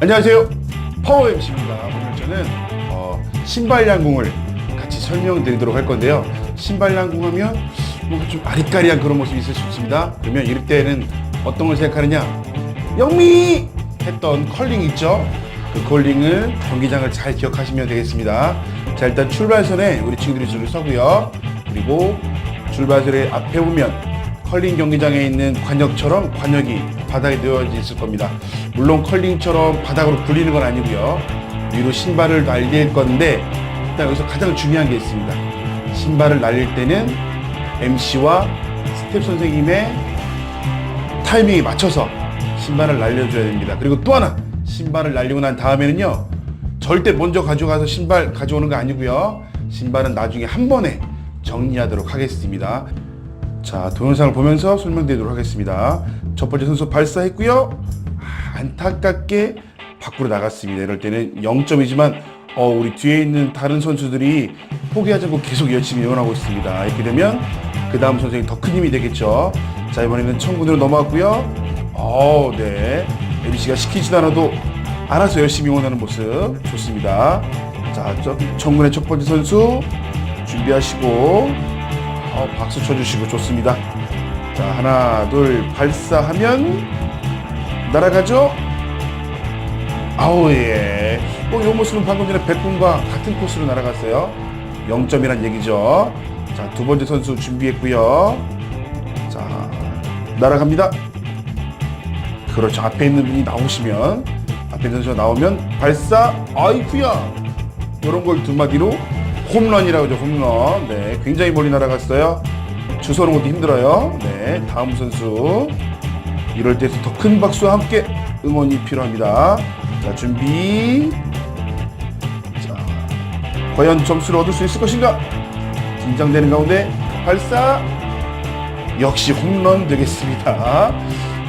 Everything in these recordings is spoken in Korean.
안녕하세요. 파워 MC입니다. 오늘 저는 어, 신발 양궁을 같이 설명드리도록 할 건데요. 신발 양궁하면 뭔가 좀 아리까리한 그런 모습이 있을 수 있습니다. 그러면 이럴 때는 어떤 걸 생각하느냐? 영미 했던 컬링 있죠? 그 컬링을 경기장을 잘 기억하시면 되겠습니다. 자 일단 출발선에 우리 친구들이 줄을 서고요. 그리고 출발선의 앞에 보면 컬링 경기장에 있는 관역처럼 관역이 바닥에 놓여져 있을 겁니다. 물론 컬링처럼 바닥으로 굴리는 건 아니고요. 위로 신발을 날릴 건데 일단 여기서 가장 중요한 게 있습니다. 신발을 날릴 때는 MC와 스텝 선생님의 타이밍에 맞춰서 신발을 날려줘야 됩니다. 그리고 또 하나 신발을 날리고 난 다음에는요 절대 먼저 가져가서 신발 가져오는 거 아니고요 신발은 나중에 한 번에 정리하도록 하겠습니다. 자 동영상을 보면서 설명드리도록 하겠습니다. 첫 번째 선수 발사했고요 아, 안타깝게 밖으로 나갔습니다. 이럴 때는 0점이지만 어, 우리 뒤에 있는 다른 선수들이 포기하지 않고 계속 열심히 응원하고 있습니다. 이렇게 되면 그 다음 선수에게 더큰 힘이 되겠죠. 자 이번에는 청군으로 넘어갔고요. 어, 네. MC가 시키지도 않아도 알아서 열심히 응원하는 모습 좋습니다. 자, 저 청군의 첫 번째 선수 준비하시고 어, 박수 쳐주시고 좋습니다. 자, 하나, 둘, 발사하면 날아가죠. 아우 예. 어, 이 모습은 방금 전에 백군과 같은 코스로 날아갔어요. 0점이란 얘기죠. 자, 두 번째 선수 준비했고요. 자, 날아갑니다. 그렇죠. 앞에 있는 분이 나오시면 앞에 있는 선수가 나오면 발사 아이쿠야 이런 걸 두 마디로 홈런이라고 하죠. 홈런. 네, 굉장히 멀리 날아갔어요. 주소는 것도 힘들어요. 네, 다음 선수 이럴 때 더 큰 박수와 함께 응원이 필요합니다. 자, 준비. 자, 과연 점수를 얻을 수 있을 것인가? 긴장되는 가운데 발사. 역시 홈런 되겠습니다.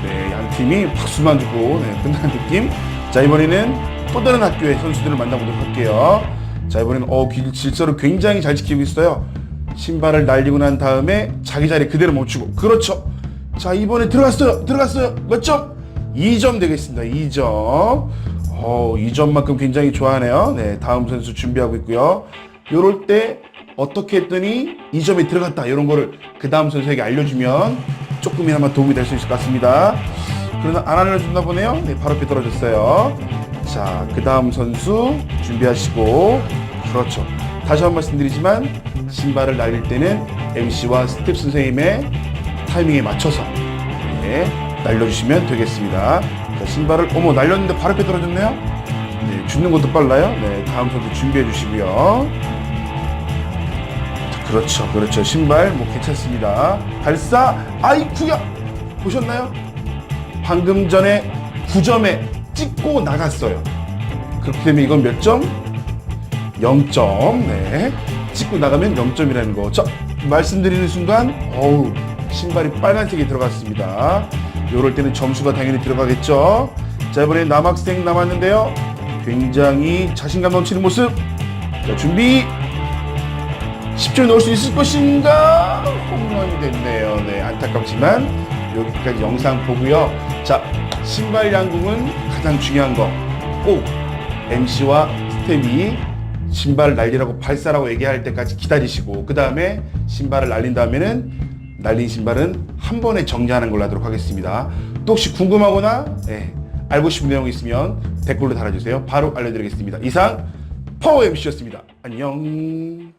네, 양 팀이 박수만 주고 네, 끝나는 느낌. 자, 이번에는 또 다른 학교의 선수들을 만나보도록 할게요. 자, 이번에는 어, 길- 질서를 굉장히 잘 지키고 있어요. 신발을 날리고 난 다음에 자기 자리 그대로 멈추고. 그렇죠. 자, 이번에 들어갔어요. 들어갔어요. 몇 점? 2점 되겠습니다. 2점. 어, 2점만큼 굉장히 좋아하네요. 네, 다음 선수 준비하고 있고요. 요럴 때 어떻게 했더니 2점이 들어갔다. 이런 거를 그 다음 선수에게 알려주면 조금이나마 도움이 될 수 있을 것 같습니다. 그러나 안 알려준다 보네요. 네, 바로 앞에 떨어졌어요. 자, 그 다음 선수 준비하시고. 그렇죠. 다시 한 번 말씀드리지만 신발을 날릴 때는 MC와 스텝 선생님의 타이밍에 맞춰서 네, 날려주시면 되겠습니다. 자, 신발을 어머 날렸는데 바로 앞에 떨어졌네요. 네, 죽는 것도 빨라요. 네, 다음 선수 준비해 주시고요. 자, 그렇죠, 그렇죠. 신발 뭐 괜찮습니다. 발사 아이쿠야 보셨나요? 방금 전에 9점에 찍고 나갔어요. 그렇게 되면 이건 몇 점? 0점. 네. 찍고 나가면 0점이라는 거. 자, 말씀드리는 순간, 어우, 신발이 빨간색이 들어갔습니다. 요럴 때는 점수가 당연히 들어가겠죠. 자, 이번에 남학생 남았는데요. 굉장히 자신감 넘치는 모습. 자, 준비. 10점 넣을 수 있을 것인가? 홈런이 됐네요. 네, 안타깝지만 여기까지 영상 보고요. 자, 신발 양궁은 가장 중요한 거. 꼭 MC와 스텝이 신발을 날리라고 발사라고 얘기할 때까지 기다리시고 그 다음에 신발을 날린 다음에는 날린 신발은 한 번에 정리하는 걸로 하도록 하겠습니다. 또 혹시 궁금하거나 예, 알고 싶은 내용이 있으면 댓글로 달아주세요. 바로 알려드리겠습니다. 이상 파워 MC였습니다. 안녕.